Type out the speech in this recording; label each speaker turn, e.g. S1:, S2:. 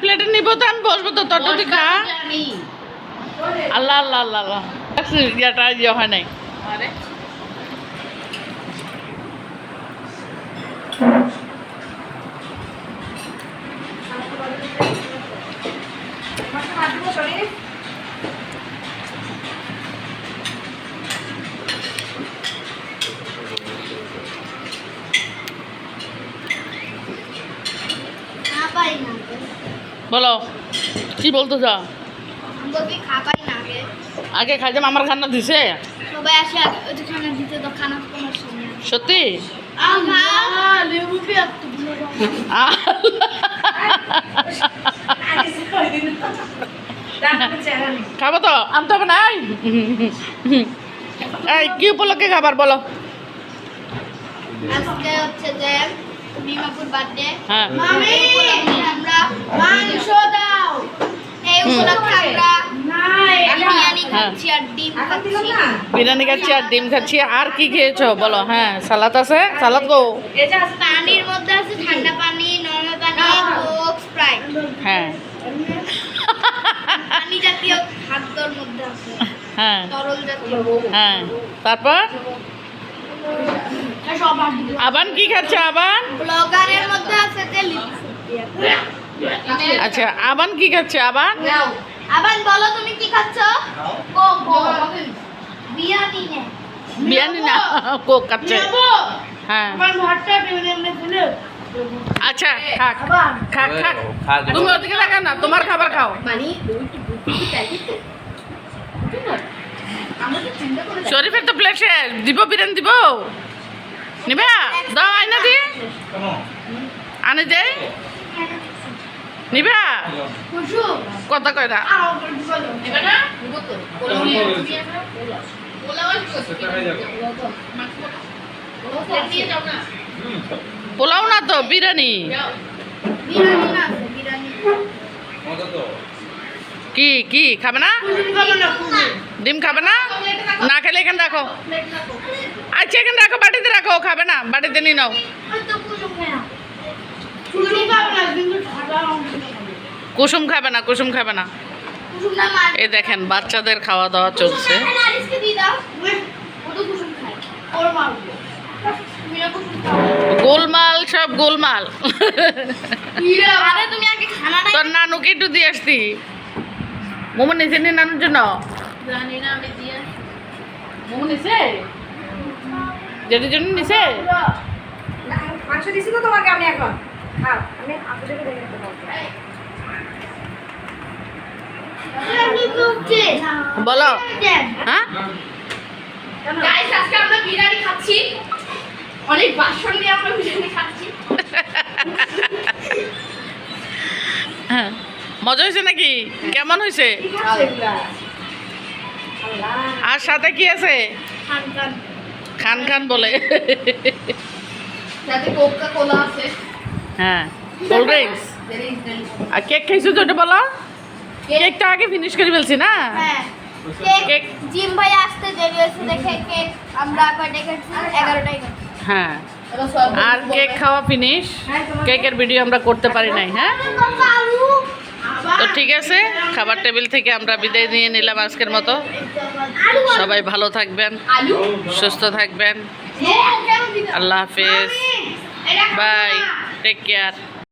S1: প্লেটে নিব তো আমি বসবো তো তোর তুই খা। আল্লাহ আল্লাহ আল্লাহ আল্লাহ। ইয়াটা ইয়ে হয় নাই
S2: খাবাই না
S1: বলো কি বলতো যা
S2: আগে।
S1: আগে খাই আমার খানা দিছে? সত্যি? খাব তো আনতে হবে নাই এই। কি উপলক্ষে খাবার বলো?
S2: আজকে হচ্ছে যে বার্থডে
S1: হ্যাঁ।
S2: আমরা মাংস দাও এই উপলক্ষে আমরা বিরিয়ানি খাচ্ছি আর ডিম খাচ্ছি।
S1: বিরিয়ানি খাচ্ছি আর ডিম খাচ্ছি। আর কি খেয়েছো? বলো হ্যাঁ সালাদ আছে? সালাদ গো
S2: পানির মধ্যে আছে ঠান্ডা পানি নরমাল পানি কোক স্প্রাইট।
S1: হ্যাঁ।
S2: পানি জাতীয় খাদ্যর মধ্যে আছে।
S1: হ্যাঁ।
S2: তরল জাতীয়।
S1: হ্যাঁ। তারপর? আবান কি খাচ্ছে আবান?
S2: ব্লগারের মধ্যে আছে যে
S1: আচ্ছা আবান কি খাচ্ছে আবান?
S2: আবার বলো তুমি কি খাচ্ছ? কোক বিরিয়ানি। নে।
S1: বিরিয়ানি না কোক খাচ্ছে। হ্যাঁ।
S2: আমার ঘরটা বিরিয়ানি ফুলে
S1: আচ্ছা খাক। খাক খাক। তুমি ওদিকে দেখা না তোমার খাবার খাও।
S2: মানে
S1: শরীফের তো প্লেট শেষ। দিব বিরিয়ানি দিব? নিবা? দাও আইনা দি। আনে দে। নিবা? কত না। পোলাও না তো, বিরিয়ানি। কি কি, খাবে না? ডিম খাবে না? না খেলে এখানে রাখো। আচ্ছা এখানে রাখো, বাটিতে রাখো খাবে না, বাটিতে নিয়ে নাও। কুসুম খাবে না কুসুম খাবে না। এই দেখেন বাচ্চাদের খাওয়া দাওয়া চলছে। গোলমাল সব গোলমাল।
S2: আরে তুমি আগে খানাটা
S1: তোর নানুকে একটু দিয়ে আসতি। মোমো নিছে নি নানুর জন্য? মোমো নিছে? যেটির জন্য নিছে?
S3: মাংস দিছি তো তোমাকে আমি এখন। আমি দেখে
S1: বলো। হ্যাঁ?
S2: গাইস আজকে আমরা বিরিয়ানি খাচ্ছি। অনেক বাসন নিয়ে আমরা বিরিয়ানি খাচ্ছি।
S1: হ্যাঁ। মজা হয়েছে নাকি? কেমন হয়েছে? আর সাথে কি আছে?
S2: খান খান
S1: বলে। হ্যাঁ। কোল্ড ড্রিঙ্কস আর কেক খাইছো তো ওটা বলো? কেকটা আগে ফিনিশ করে ফেলছি না?
S2: হ্যাঁ
S1: কেক-
S2: জিম ভাই আসতে দেরি দেখে কেক আমরা কয়টায় খাচ্ছি এগারোটায়
S1: হ্যাঁ আর কেক খাওয়া ফিনিশ কেকের ভিডিও আমরা করতে পারি নাই হ্যাঁ? তো ঠিক আছে খাবার টেবিল থেকে আমরা বিদায় নিয়ে নিলাম আজকের মতো। সবাই ভালো থাকবেন সুস্থ থাকবেন।
S2: আল্লাহ
S1: আল্লাহ হাফেজ। Bye take care